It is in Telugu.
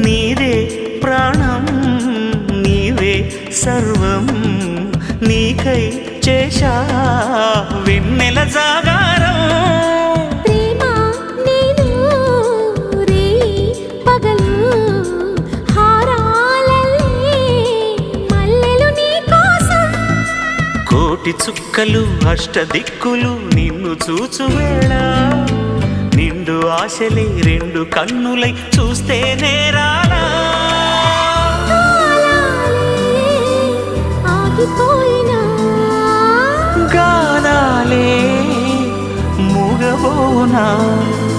నీదే ప్రాణం నీవే సర్వం నీకై చేశా వెన్నెల జాగారం. కోటి చుక్కలు అష్టదిక్కులు నిన్ను చూచు వేళ. నిండు ఆశలే రెండు కన్నులై చూస్తే now